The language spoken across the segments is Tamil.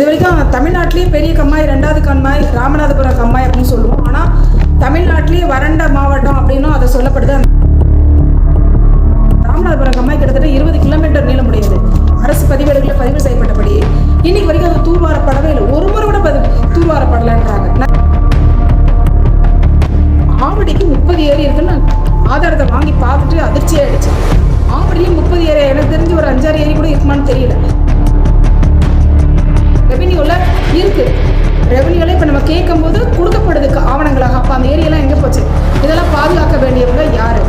இது வரைக்கும் தமிழ்நாட்டிலேயே பெரிய கம்மாய் ரெண்டாவது கம்மாய் ராமநாதபுரம் கம்மாய் அப்படின்னு சொல்லுவோம். ஆனால் தமிழ்நாட்டிலேயே வறண்ட மாவட்டம் அப்படின்னும் அதை சொல்லப்படுது. ராமநாதபுரம் கம்மாய் கிட்டத்தட்ட இருபது கிலோமீட்டர் நீளமுடையது. அரசு பதிவேடுகளில் பதிவு செய்யப்பட்டபடி. இன்னைக்கு வரைக்கும் அது தூர்வாரப்படவே இல்லை. ஒரு முறை கூட பதி தூர்வாரப்படலைன்றாங்க. ஆவடிக்கு முப்பது ஏரி இருக்குன்னு ஆதாரத்தை வாங்கி பார்த்துட்டு அதிர்ச்சி ஆயிடுச்சு ஆவடியும் முப்பது ஏரி எனக்கு தெரிஞ்சு ஒரு அஞ்சாறு ஏரி கூட இருக்குமான்னு தெரியல. ரெவென்யூவில் இருக்கு. ரெவென்யூவில் இப்போ நம்ம கேட்கும்போது கொடுக்கப்படுது ஆவணங்களாக அப்போ அந்த ஏரியெல்லாம் எங்கே போச்சு? இதெல்லாம் பாதுகாக்க வேண்டியவங்க யாரு?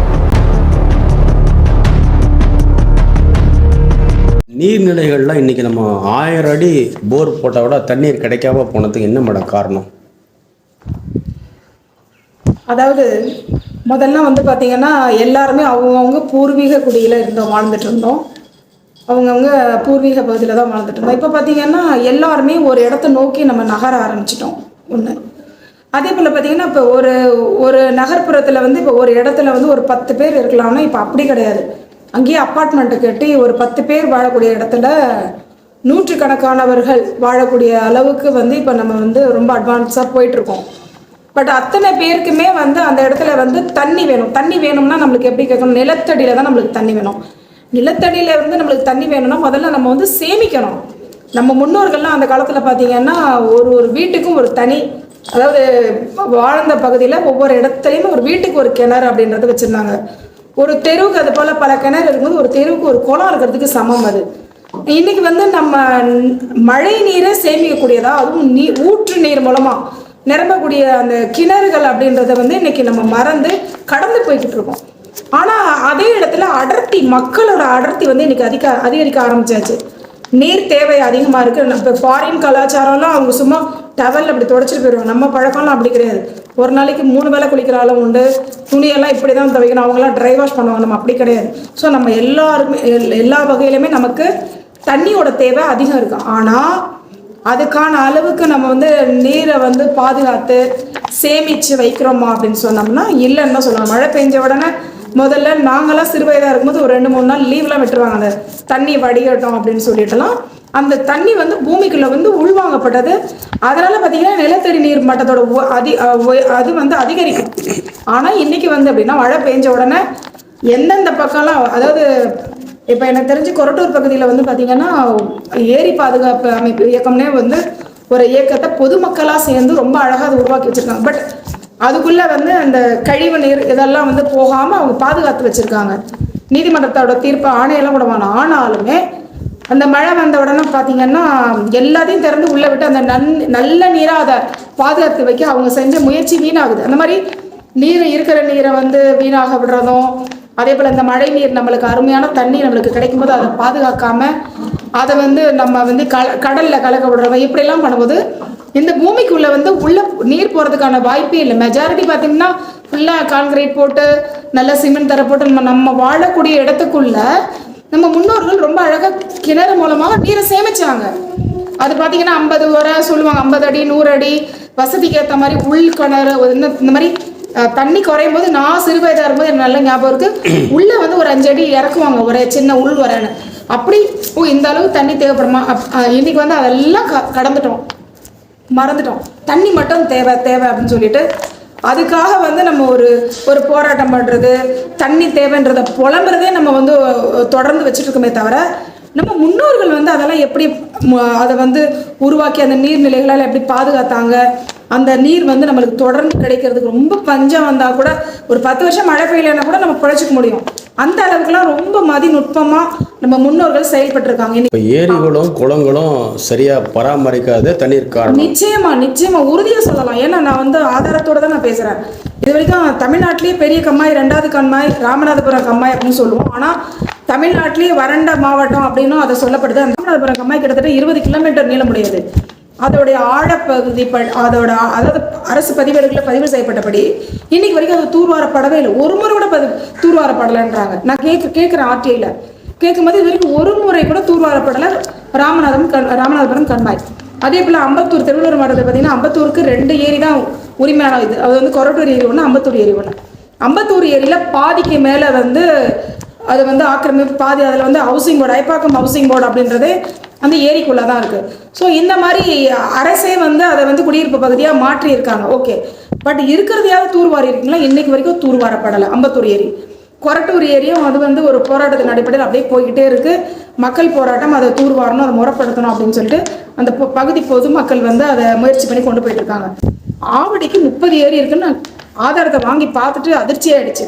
நீர்நிலைகள்லாம் இன்றைக்கி நம்ம ஆயிரம் அடி போர் போட்டால் விட தண்ணீர் கிடைக்காம போனதுக்கு என்ன மேடம் காரணம்? அதாவது முதல்ல வந்து பார்த்தீங்கன்னா எல்லாருமே அவங்கவுங்க பூர்வீக குடியில் இருந்தோம் வாழ்ந்துட்டு இருந்தோம். அவங்கவுங்க பூர்வீக பகுதியில் தான் வாழ்ந்துட்டு இருந்தோம் இப்போ பார்த்தீங்கன்னா எல்லாருமே ஒரு இடத்த நோக்கி நம்ம நகர ஆரம்பிச்சிட்டோம். ஒன்று அதே போல் பார்த்தீங்கன்னா இப்போ ஒரு ஒரு நகர்ப்புறத்தில் வந்து இப்போ ஒரு இடத்துல வந்து ஒரு பத்து பேர் இருக்கலாம்னா இப்போ அப்படி கிடையாது. அங்கேயே அப்பார்ட்மெண்ட்டு கட்டி ஒரு பத்து பேர் வாழக்கூடிய இடத்துல நூற்றுக்கணக்கானவர்கள் வாழக்கூடிய அளவுக்கு வந்து இப்போ நம்ம வந்து ரொம்ப அட்வான்ஸாக போயிட்டுருக்கோம். பட் அத்தனை பேருக்குமே வந்து அந்த இடத்துல வந்து தண்ணி வேணும். தண்ணி வேணும்னா நம்மளுக்கு எப்படி கேட்கணும்? நிலத்தடியில் தான் நம்மளுக்கு தண்ணி வேணும். நிலத்தடியில் இருந்து நம்மளுக்கு தண்ணி வேணும்னா முதல்ல நம்ம வந்து சேமிக்கணும். நம்ம முன்னோர்கள்லாம் அந்த காலத்தில் பார்த்தீங்கன்னா ஒரு ஒரு வீட்டுக்கும் ஒரு தனி அதாவது வாழ்ந்த பகுதியில் ஒவ்வொரு இடத்துலையும் ஒரு வீட்டுக்கு ஒரு கிணறு அப்படின்றத வச்சுருந்தாங்க. ஒரு தெருவுக்கு அது போல் பல கிணறு இருக்கும்போது ஒரு தெருவுக்கு ஒரு குளம் இருக்கிறதுக்கு சமம் அது. இன்னைக்கு வந்து நம்ம மழை நீரை சேமிக்கக்கூடியதா? அதுவும் நீ ஊற்று நீர் மூலமாக நிரம்பக்கூடிய அந்த கிணறுகள் அப்படின்றத வந்து இன்னைக்கு நம்ம மறந்து கடந்து போய்கிட்டு இருக்கோம். ஆனால் அதே இடத்துல அடர்த்தி மக்களோட அடர்த்தி வந்து இன்னைக்கு அதிக அதிகரிக்க ஆரம்பிச்சாச்சு. நீர் தேவை அதிகமாக இருக்கு. இப்போ ஃபாரின் கலாச்சாரம்லாம் அவங்க சும்மா டவல் அப்படி தொடச்சிட்டு போயிடுவாங்க நம்ம பழக்கம்லாம் அப்படி கிடையாது. ஒரு நாளைக்கு மூணு வேளை குளிக்கிற ஆளும் உண்டு. துணியெல்லாம் இப்படி தான் துவைக்கணும். அவங்களாம் ட்ரை வாஷ் பண்ணுவாங்க. நம்ம அப்படி கிடையாது. ஸோ நம்ம எல்லாருமே எல்- எல்லா வகையிலுமே நமக்கு தண்ணியோட தேவை அதிகம் இருக்கும் ஆனால் அதுக்கான அளவுக்கு நம்ம வந்து நீரை வந்து பாதுகாத்து சேமித்து வைக்கிறோமா அப்படின்னு சொன்னோம்னா இல்லைன்னு தான் சொல்லலாம் மழை பெஞ்ச உடனே முதல்ல நாங்களாம் சிறு வயதாக இருக்கும்போது ஒரு ரெண்டு மூணு நாள் லீவ்லாம் விட்டுருவாங்க. அந்த தண்ணி வடிகட்டும் அப்படின்னு சொல்லிட்டுலாம். அந்த தண்ணி வந்து பூமிக்குள்ளே வந்து உள்வாங்கப்பட்டது. அதனால் பார்த்தீங்கன்னா நிலத்தடி நீர் மட்டத்தோட அதி அது வந்து அதிகரிக்கும். ஆனால் இன்னைக்கு வந்து அப்படின்னா மழை பெஞ்ச உடனே எந்தெந்த பக்கம்லாம் அதாவது இப்போ எனக்கு தெரிஞ்சு கொரட்டூர் பகுதியில் வந்து பார்த்தீங்கன்னா ஏரி பாதுகாப்பு அமைப்பு இயக்கம்னே வந்து ஒரு இயக்கத்தை பொதுமக்களாக சேர்ந்து ரொம்ப அழகாக அதை உருவாக்கி வச்சுருக்காங்க. பட் அதுக்குள்ளே வந்து அந்த கழிவு நீர் இதெல்லாம் வந்து போகாமல் அவங்க பாதுகாத்து வச்சுருக்காங்க. நீதிமன்றத்தோட தீர்ப்பு ஆணையெல்லாம் கூட ஆனாலுமே அந்த மழை வந்த உடனே பார்த்தீங்கன்னா எல்லாத்தையும் திறந்து உள்ளே விட்டு அந்த நன் நல்ல நீராக அதை பாதுகாத்து வைக்க அவங்க செஞ்ச முயற்சி வீணாகுது. அந்த மாதிரி நீர் இருக்கிற நீரை வந்து வீணாக விடுறதும் அதே போல் இந்த மழை நீர் நம்மளுக்கு அருமையான தண்ணி நம்மளுக்கு கிடைக்கும்போது அதை பாதுகாக்காமல் அதை வந்து நம்ம வந்து க கடலில் கலக்க விடுறதும் இப்படிலாம் பண்ணும்போது இந்த பூமிக்குள்ளே வந்து உள்ள நீர் போகிறதுக்கான வாய்ப்பே இல்லை. மெஜாரிட்டி பார்த்தீங்கன்னா ஃபுல்லாக கான்கிரீட் போட்டு நல்ல சிமெண்ட் தர போட்டு நம்ம நம்ம வாழக்கூடிய இடத்துக்குள்ள நம்ம முன்னோர்கள் ரொம்ப அழகாக கிணறு மூலமாக நீரை சேமிச்சாங்க. அது பார்த்தீங்கன்னா ஐம்பது வரை சொல்லுவாங்க. ஐம்பது அடி நூறு அடி வசதிக்கு ஏற்ற மாதிரி உள் கிணறு இந்த இந்த மாதிரி தண்ணி குறையும் போது நான் சிறு வயதாக இருக்கும்போது எனக்கு நல்ல ஞாபகம் இருக்கு. உள்ள வந்து ஒரு அஞ்சு அடி இறக்குவாங்க ஒரு சின்ன உள் வரேன்னு அப்படி ஓ இந்த அளவு தண்ணி தேவைப்படுமா? இன்னைக்கு வந்து அதெல்லாம் க கடந்துட்டோம். மறந்துட்டோம். தண்ணி மட்டும் தேவை தேவை அப்படின்னு சொல்லிட்டு அதுக்காக வந்து நம்ம ஒரு ஒரு போராட்டம் பண்ணுறது தண்ணி தேவைன்றதை புலம்புறதே நம்ம வந்து தொடர்ந்து வச்சுட்டு இருக்கோமே தவிர நம்ம முன்னோர்கள் வந்து அதெல்லாம் எப்படி அதை வந்து உருவாக்கி அந்த நீர்நிலைகளால் எப்படி பாதுகாத்தாங்க? அந்த நீர் வந்து நம்மளுக்கு தொடர்ந்து கிடைக்கிறதுக்கு ரொம்ப பஞ்சம் வந்தால் கூட ஒரு பத்து வருஷம் மழை பெய்யலைன்னா கூட நம்ம பிழைச்சிக்க முடியும். அந்த அளவுக்குலாம் ரொம்ப மதிநுட்பமாக நம்ம முன்னோர்கள் செயல்பட்டிருக்காங்க. இப்போ ஏரிகளும் குளங்களும் சரியாக பராமரிக்காத தண்ணீர் காரணம். நிச்சயமா நிச்சயமா. உறுதியா சொல்லலாம். ஏன்னா நான் வந்து ஆதாரத்தோட தான் நான் பேசுறேன். இது வரைக்கும் தமிழ்நாட்டிலேயே பெரிய கம்மாய் ரெண்டாவது கம்மாய் ராமநாதபுரம் கம்மாய் அப்படின்னு சொல்லுவோம். ஆனா தமிழ்நாட்டிலேயே வறண்ட மாவட்டம் அப்படின்னும் அதை சொல்லப்படுது. அந்த ராமநாதபுரம் கம்மாய் கிட்டத்தட்ட இருபது கிலோமீட்டர் நீளமுடையது அதோடைய ஆழப்பகுதி ப அதோட அதாவது அரசு பதிவேடுகளில் பதிவு செய்யப்பட்டபடி இன்னைக்கு வரைக்கும் அது தூர்வாரப்படவே இல்லை. ஒரு முறை கூட பதி தூர்வாரப்படலைன்றாங்க நான் கேட்க கேட்குறேன் ஆர்டிஐயில் கேட்கும்போது இது வரைக்கும் ஒரு முறை கூட தூர்வாரப்படலை ராமநாதம் கண் ராமநாதபுரம் கண்மாய். அதே போல் அம்பத்தூர் திருவள்ளூர் மாவட்டத்தில் பார்த்தீங்கன்னா அம்பத்தூருக்கு ரெண்டு ஏரி தான் உரிமையான இது. அது வந்து கொரட்டூர் ஏரி ஒன்று அம்பத்தூர் ஏரி ஒன்று அம்பத்தூர் ஏரியில் பாதிக்கு மேலே வந்து அது வந்து ஆக்கிரமிப்பு பாதி அதில் வந்து housing board Ayapakkam housing board அப்படின்றது அந்த ஏரிக்குள்ளே தான் இருக்குது ஸோ இந்த மாதிரி அரசே வந்து அதை வந்து குடியிருப்பு பகுதியாக மாற்றி இருக்காங்க ஓகே பட் இருக்கிறதையாவது தூர்வாரி இருக்குங்களா? இன்றைக்கு வரைக்கும் தூர்வாரப்படலை. அம்பத்தூர் ஏரி. கொரட்டூர் ஏரியும் அது வந்து ஒரு போராட்டத்தின் அடிப்படையில் அப்படியே போய்கிட்டே இருக்குது மக்கள் போராட்டம் அதை தூர்வாரணும் அதை முறைப்படுத்தணும் அப்படின்னு சொல்லிட்டு அந்த பகுதி பொதுமக்கள் வந்து அதை முயற்சி பண்ணி கொண்டு போயிட்டு இருக்காங்க. ஆவடிக்கு முப்பது ஏரி இருக்குன்னு நான் ஆதாரத்தை வாங்கி பார்த்துட்டு அதிர்ச்சி ஆயிடுச்சு.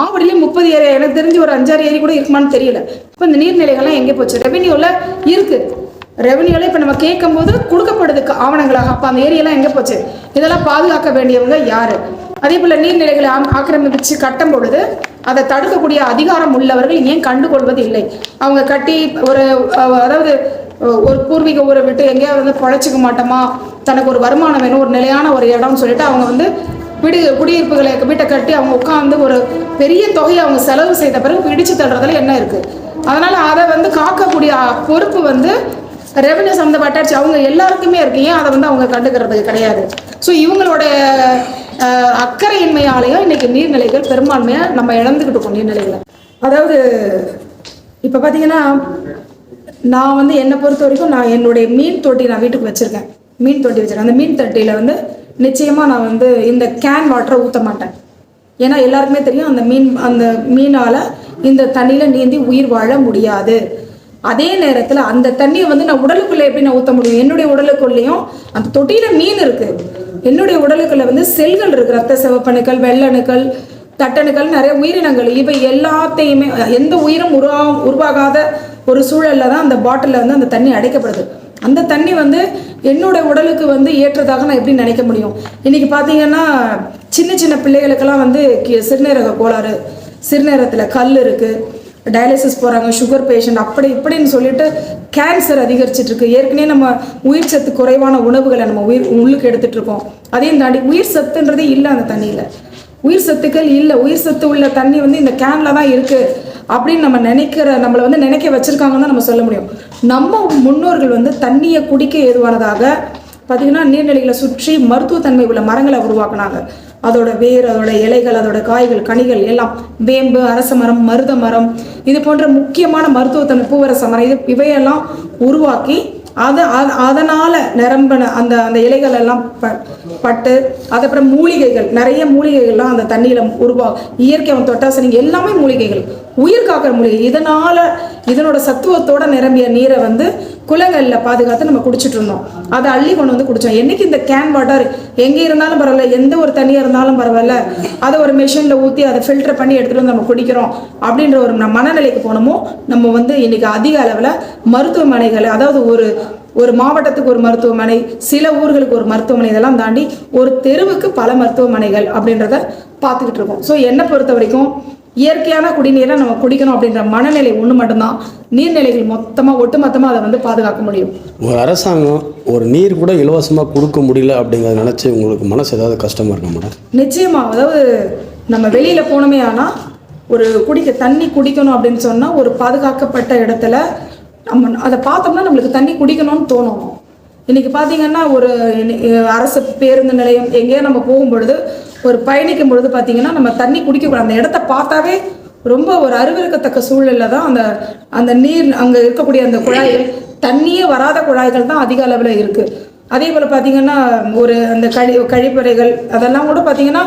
ஆவடியிலே முப்பது ஏரி எனக்கு தெரிஞ்சு ஒரு அஞ்சாறு ஏரி கூட இருக்குமான்னு தெரியல. இப்போ இந்த நீர்நிலைகள்லாம் எங்கே போச்சு? ரெவென்யூவில் இருக்குது ரெவென்யூல இப்போ நம்ம கேட்கும்போது கொடுக்கப்படுது ஆவணங்களாக. அப்போ அந்த ஏரியெல்லாம் எங்கே போச்சு? இதெல்லாம் பாதுகாக்க வேண்டியவங்க யார்? அதே போல் நீர்நிலைகளை ஆக்கிரமிச்சு கட்டும் பொழுது அதை தடுக்கக்கூடிய அதிகாரம் உள்ளவர்கள் ஏன் கண்டுகொள்வது இல்லை? அவங்க கட்டி ஒரு அதாவது ஒரு பூர்வீக ஊரை விட்டு எங்கேயாவது வந்து பொழைச்சிக்க மாட்டோமா? தனக்கு ஒரு வருமானம் வேணும் ஒரு நிலையான ஒரு இடம்னு சொல்லிட்டு அவங்க வந்து வீடு குடியிருப்புகளை வீட்டை கட்டி அவங்க உட்காந்து ஒரு பெரிய தொகையை அவங்க செலவு செய்த பிறகு இடிச்சு தள்ளுறதுல என்ன இருக்குது அதனால் அதை வந்து காக்கக்கூடிய பொறுப்பு வந்து ரெவன்யூ சம்மந்தப்பட்டாச்சு அவங்க எல்லாருக்குமே இருக்கு. ஏன் அதை வந்து அவங்க கண்டுக்கிறது கிடையாது? ஸோ இவங்களோட அஹ், அக்கறையின்மையாலேயும் இன்னைக்கு நீர்நிலைகள் பெரும்பான்மையாக நம்ம இழந்துக்கிட்டு இருக்கோம் நீர்நிலைகளை. அதாவது இப்போ பார்த்தீங்கன்னா நான் வந்து என்னை பொறுத்த வரைக்கும் நான் என்னுடைய மீன் தொட்டி நான் வீட்டுக்கு வச்சுருக்கேன். மீன் தொட்டி வச்சுருக்கேன். அந்த மீன் தொட்டியில் வந்து நிச்சயமாக நான் வந்து இந்த கேன் வாட்டரை ஊற்ற மாட்டேன் ஏன்னா எல்லாருக்குமே தெரியும் அந்த மீன் அந்த மீனால் இந்த தண்ணியில் நீந்தி உயிர் வாழ முடியாது. அதே நேரத்தில் அந்த தண்ணியை வந்து நான் உடலுக்குள்ளே எப்படி நான் ஊற்ற முடியும்? என்னுடைய உடலுக்குள்ளேயும் அந்த தொட்டியில் மீன் இருக்குது என்னுடைய உடலுக்குள்ளே வந்து செல்கள் இருக்குது ரத்த சிவப்பணுக்கள் வெள்ளணுக்கள் தட்டணுக்கள் நிறைய உயிரினங்கள். இவை எல்லாத்தையுமே எந்த உயிரும் உருவா உருவாகாத ஒரு சூழலில் தான் அந்த பாட்டிலில் வந்து அந்த தண்ணி அடைக்கப்படுது. அந்த தண்ணி வந்து என்னோட உடலுக்கு வந்து ஏற்றதாக நான் எப்படி நினைக்க முடியும்? இன்னைக்கு பார்த்தீங்கன்னா சின்ன சின்ன பிள்ளைகளுக்கெல்லாம் வந்து சிறுநீரக கோளாறு சிறுநேரத்தில் கல் இருக்குது டயாலிசிஸ் போகிறாங்க சுகர் பேஷண்ட் அப்படி இப்படின்னு சொல்லிட்டு கேன்சர் அதிகரிச்சிட்ருக்கு ஏற்கனவே நம்ம உயிர் சத்து குறைவான உணவுகளை நம்ம உயிர் உள்ளுக்கு எடுத்துகிட்ருக்கோம் அதையும் தாண்டி உயிர் சத்துன்றதே இல்லை அந்த தண்ணியில். உயிர் சத்துக்கள் இல்லை உயிர் சத்து உள்ள தண்ணி வந்து இந்த கேனில் தான் இருக்குது அப்படின்னு நம்ம நினைக்கிற நம்மளை வந்து நினைக்க வச்சுருக்காங்கன்னு தான் நம்ம சொல்ல முடியும். நம்ம முன்னோர்கள் வந்து தண்ணியை குடிக்க ஏதுவானதாக பார்த்திங்கன்னா நீர்நிலைகளை சுற்றி மருத்துவத்தன்மை உள்ள மரங்களை உருவாக்குனாங்க. அதோட வேர் அதோட இலைகள் அதோட காய்கள் கனிகள் எல்லாம் வேம்பு அரச மரம் மருத மரம் இது போன்ற முக்கியமான மருத்துவத்தன்மை பூவரச மரம் இது இவையெல்லாம் உருவாக்கி அதை அத- அதனால் நிரம்பின அந்த அந்த இலைகள் எல்லாம் ப- பட்டு அதுக்கப்புறம் மூலிகைகள் நிறைய மூலிகைகள்லாம் அந்த தண்ணியில் உருவா இயற்கை அவன் தொட்டாசனிங்க எல்லாமே மூலிகைகள். உயிர் காக்கிற மூலிகை. இதனால் இதனோட சத்துவத்தோட நிரம்பிய நீரை வந்து குளங்களில் பாதுகாத்து நம்ம குடிச்சிட்டு இருந்தோம். அதை அள்ளி கொண்டு வந்து குடித்தோம் என்றைக்கு இந்த கேன் வாட்டர் எங்கே இருந்தாலும் பரவாயில்ல எந்த ஒரு தண்ணியாக இருந்தாலும் பரவாயில்ல அதை ஒரு மிஷினில் ஊற்றி அதை ஃபில்டர் பண்ணி எடுத்துகிட்டு வந்து நம்ம குடிக்கிறோம் அப்படின்ற ஒரு மனநிலைக்கு போனோமோ நம்ம வந்து இன்னைக்கு அதிக அளவில் மருத்துவமனைகள் அதாவது ஒரு ஒரு மாவட்டத்துக்கு ஒரு மருத்துவமனை சில ஊர்களுக்கு ஒரு மருத்துவமனை இதெல்லாம் தாண்டி ஒரு தெருவுக்கு பல மருத்துவமனைகள் அப்படின்றத பார்த்துக்கிட்டு இருக்கோம். ஸோ என்னை பொறுத்த வரைக்கும் இயற்கையான குடிநீரை நம்ம குடிக்கணும் அப்படின்ற மனநிலை ஒன்று மட்டும்தான். நீர்நிலைகள் மொத்தமாக ஒட்டுமொத்தமாக அதை வந்து பாதுகாக்க முடியும். ஒரு அரசாங்கம் ஒரு நீர் கூட இலவசமாக கொடுக்க முடியல அப்படிங்கிறத நினச்சி உங்களுக்கு மனசு ஏதாவது கஷ்டமாக இருக்கா மேடம்? நிச்சயமா. அதாவது நம்ம வெளியில போனோமே ஆனா ஒரு குடிக்க தண்ணி குடிக்கணும் அப்படின்னு சொன்னா ஒரு பாதுகாக்கப்பட்ட இடத்துல நம்ம அதை பார்த்தோம்னா நம்மளுக்கு தண்ணி குடிக்கணும்னு தோணும். இன்னைக்கு பார்த்தீங்கன்னா ஒரு அரசு பேருந்து நிலையம் எங்கேயோ நம்ம போகும்பொழுது ஒரு பயணிக்கும் பொழுது பார்த்தீங்கன்னா நம்ம தண்ணி குடிக்கக்கூடாது. அந்த இடத்த பார்த்தாவே ரொம்ப ஒரு அருவருக்கத்தக்க சூழலில் தான் அந்த அந்த நீர் அங்கே இருக்கக்கூடிய அந்த குழாய்கள். தண்ணியே வராத குழாய்கள் தான் அதிக அளவில் இருக்குது அதே போல் பார்த்தீங்கன்னா ஒரு அந்த கழி கழிப்பறைகள் அதெல்லாம் கூட பார்த்தீங்கன்னா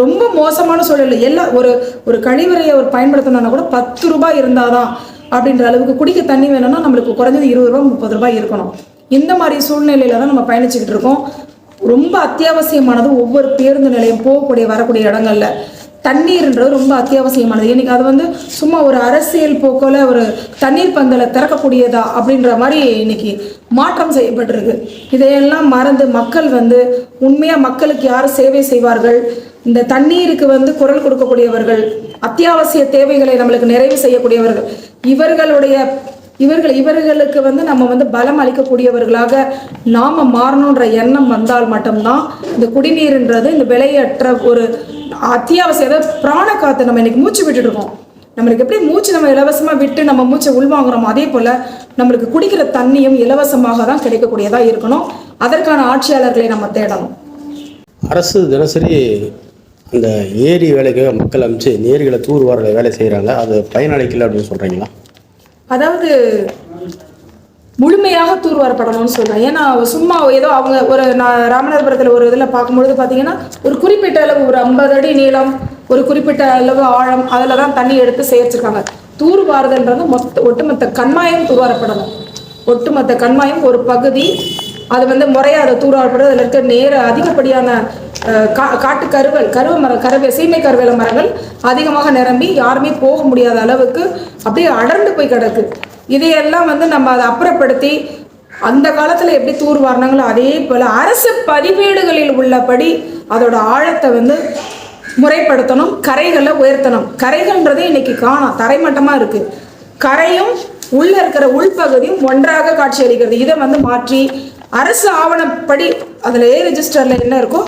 ரொம்ப மோசமான சூழல். எல்லா ஒரு ஒரு கழிவறையை ஒரு பயன்படுத்தணும்னா கூட பத்து ரூபாய் இருந்தாதான் அப்படின்ற அளவுக்கு குடிக்க தண்ணி வேணும்னா நம்மளுக்கு குறைஞ்சது இருபது ரூபா முப்பது ரூபாய் இருக்கணும். இந்த மாதிரி சூழ்நிலையில தான் நம்ம பயணிச்சுக்கிட்டு இருக்கோம். ரொம்ப அத்தியாவசியமானது ஒவ்வொரு பேருந்து நிலையம் போகக்கூடிய வரக்கூடிய இடங்கள்ல. தண்ணீர்ன்றது ரொம்ப அத்தியாவசியமானது. இன்னைக்கு அது வந்து சும்மா ஒரு அரசியல் போக்கில் ஒரு தண்ணீர் பந்தலை திறக்கக்கூடியதா அப்படின்ற மாதிரி இன்னைக்கு மாற்றம் செய்யப்பட்டிருக்கு. இதையெல்லாம் மறந்து மக்கள் வந்து உண்மையாக மக்களுக்கு யார் சேவை செய்வார்கள்? இந்த தண்ணீருக்கு வந்து குரல் கொடுக்கக்கூடியவர்கள் அத்தியாவசிய தேவைகளை நம்மளுக்கு நிறைவு செய்யக்கூடியவர்கள் இவர்களுடைய இவர்கள் இவர்களுக்கு வந்து நம்ம வந்து பலம் அளிக்கக்கூடியவர்களாக நாம மாறணுன்ற எண்ணம் வந்தால் மட்டும்தான் இந்த குடிநீர்ன்றது இந்த விலையற்ற ஒரு அத்தியாவசிய பிராண காத்து நம்ம இன்னைக்கு மூச்சு விட்டுட்டு இருக்கோம். நம்மளுக்கு எப்படி மூச்சு நம்ம இலவசமா விட்டு நம்ம மூச்சை உள்வாங்குறோமோ அதே போல நம்மளுக்கு குடிக்கிற தண்ணியும் இலவசமாக தான் கிடைக்கக்கூடியதா இருக்கணும். அதற்கான ஆட்சியாளர்களை நம்ம தேடணும். அரசு தினசரி அந்த ஏரி வேலைக்காக மக்கள் அமைச்சு ஏரிகளை தூர்வார வேலை செய்கிறாங்க அது பயனளிக்கல அப்படின்னு சொல்கிறீங்களா அதாவது முழுமையாக தூர்வாரப்படணும்னு சொல்கிறேன் ஏன்னா சும்மா ஏதோ அவங்க ஒரு நான் ராமநாதபுரத்தில் ஒரு இதில் பார்க்கும்பொழுது பார்த்தீங்கன்னா ஒரு குறிப்பிட்ட அளவு ஒரு ஐம்பது அடி நீளம் ஒரு குறிப்பிட்ட அளவு ஆழம் அதில் தான் தண்ணி எடுத்து சேர்த்துருக்காங்க தூர்வாறுதல்ன்றது மொத்த ஒட்டுமொத்த கண்மாயம் தூர்வாரப்படணும். ஒட்டுமொத்த கண்மாயம் ஒரு பகுதி அது வந்து முறையாக அதை தூர்வாரப்படுறது அதில் இருக்க நேர அதிகப்படியான கா காட்டு கருவல் கருவ மரம் கருவே சீமை கருவேல மரங்கள் அதிகமாக நிரம்பி யாருமே போக முடியாத அளவுக்கு அப்படியே அடர்ந்து போய் கிடக்கு. இதையெல்லாம் வந்து நம்ம அதை அப்புறப்படுத்தி அந்த காலத்தில் எப்படி தூர் வாரினாங்களோ அதே போல் அரசு பதிவேடுகளில் உள்ளபடி அதோட ஆழத்தை வந்து முறைப்படுத்தணும் கரைகளை உயர்த்தணும். கரைகள்ன்றதே இன்னைக்கு காணும். தரைமட்டமாக இருக்குது கரையும் உள்ளே இருக்கிற உள்பகுதியும் ஒன்றாக காட்சியளிக்கிறது. இதை வந்து மாற்றி அரசு ஆவணப்படி அதில் ஏ ரெஜிஸ்டரில் என்ன இருக்கோ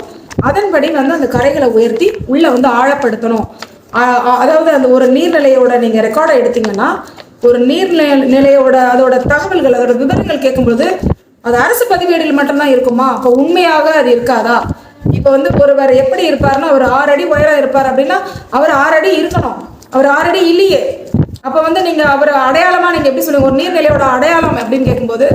அதன்படி வந்து அந்த கரைகளை உயர்த்தி உள்ளே வந்து ஆழப்படுத்தணும். அதாவது அந்த ஒரு நீர்நிலையோட நீங்கள் ரெக்கார்டை எடுத்தீங்கன்னா ஒரு நீர்நிலை நிலையோட அதோட தகவல்கள் அதோட விவரங்கள் கேட்கும்போது அது அரசு பதிவேடில் மட்டும்தான் இருக்குமா? அப்போ உண்மையாக அது இருக்காதா? இப்போ வந்து ஒருவர் எப்படி இருப்பார்னா அவர் ஆறு அடி உயரம் இருப்பார் அப்படின்னா அவர் ஆறு அடி இருக்கணும். அவர் ஆறு அடி இல்லையே. அப்போ வந்து நீங்கள் அவர் அடையாளமாக நீங்கள் எப்படி சொல்லுங்கள் ஒரு நீர்நிலையோட அடையாளம் அப்படின்னு கேட்கும்போது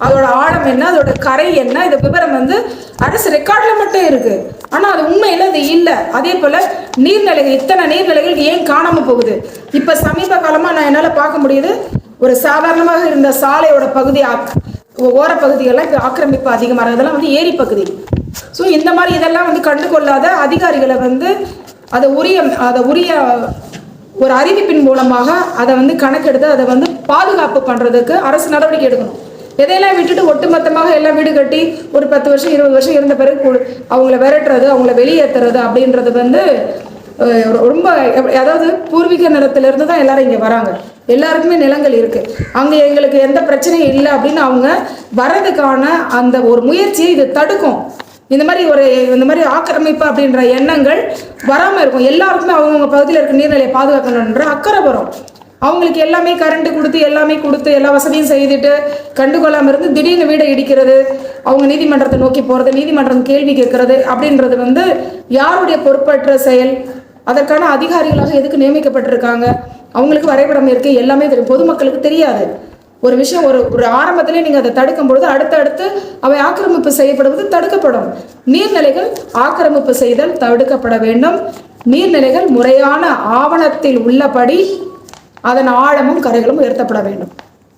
அதோட ஆழம் என்ன அதோட கரை என்ன இந்த விவரம் வந்து அரசு ரெக்கார்டில் மட்டும் இருக்கு. ஆனால் அது உண்மையில் அது இல்லை. அதே போல் நீர்நிலைகள் இத்தனை நீர்நிலைகள் ஏன் காணாமல் போகுது? இப்போ சமீப காலமாக நான் என்னால் பார்க்க முடியுது ஒரு சாதாரணமாக இருந்த சாலையோட பகுதி ஆக்- ஓர பகுதிகள்லாம் இப்போ ஆக்கிரமிப்பு அதிகமாக இதெல்லாம் வந்து ஏரி பகுதி. ஸோ இந்த மாதிரி இதெல்லாம் வந்து கண்டுகொள்ளாத அதிகாரிகளை வந்து அதை உரிய அதை உரிய ஒரு அறிவிப்பின் மூலமாக அதை வந்து கணக்கெடுத்து அதை வந்து பாதுகாப்பு பண்ணுறதுக்கு அரசு நடவடிக்கை எடுக்கணும். எதையெல்லாம் விட்டுட்டு ஒட்டுமொத்தமாக எல்லாம் வீடு கட்டி ஒரு பத்து வருஷம் இருபது வருஷம் இருந்த பிறகு அவங்கள விரட்டுறது அவங்கள வெளியேற்றுறது அப்படின்றது வந்து ரொம்ப எப்- அதாவது பூர்வீக நிலத்திலிருந்து தான் எல்லாரும் இங்கே வராங்க. எல்லாருக்குமே நிலங்கள் இருக்குது அங்கே எங்களுக்கு எந்த பிரச்சனையும் இல்லை அப்படின்னு அவங்க வர்றதுக்கான அந்த ஒரு முயற்சியை இது தடுக்கும். இந்த மாதிரி ஒரு இந்த மாதிரி ஆக்கிரமிப்பு அப்படின்ற எண்ணங்கள் வராமல் இருக்கும். எல்லாருக்குமே அவங்கவுங்க பகுதியில் இருக்க நீர்நிலையை பாதுகாக்கணுன்ற அக்கறை வரும். அவங்களுக்கு எல்லாமே கரண்ட் கொடுத்து எல்லாமே கொடுத்து எல்லா வசதியும் செய்துட்டு கண்டுகொள்ளாமல் இருந்து திடீர்னு வீடை இடிக்கிறது அவங்க நீதிமன்றத்தை நோக்கி போகிறது நீதிமன்றம் கேள்வி கேட்கறது அப்படின்றது வந்து யாருடைய பொறுப்பற்ற செயல்? அதற்கான அதிகாரிகளாக எதுக்கு நியமிக்கப்பட்டிருக்காங்க? அவங்களுக்கு வரைபடம் இருக்கு எல்லாமே தெரியும். பொதுமக்களுக்கு தெரியாது. ஒரு விஷயம் ஒரு ஒரு ஆரம்பத்திலே நீங்கள் அதை தடுக்கும் பொழுது அடுத்தடுத்து அவை ஆக்கிரமிப்பு செய்யப்படுவது தடுக்கப்படும். நீர்நிலைகள் ஆக்கிரமிப்பு செய்தல் தடுக்கப்பட வேண்டும். நீர்நிலைகள் முறையான ஆவணத்தில் உள்ளபடி அதன் ஆழமும் கரைகளும் உயர்த்தப்பட வேண்டும்.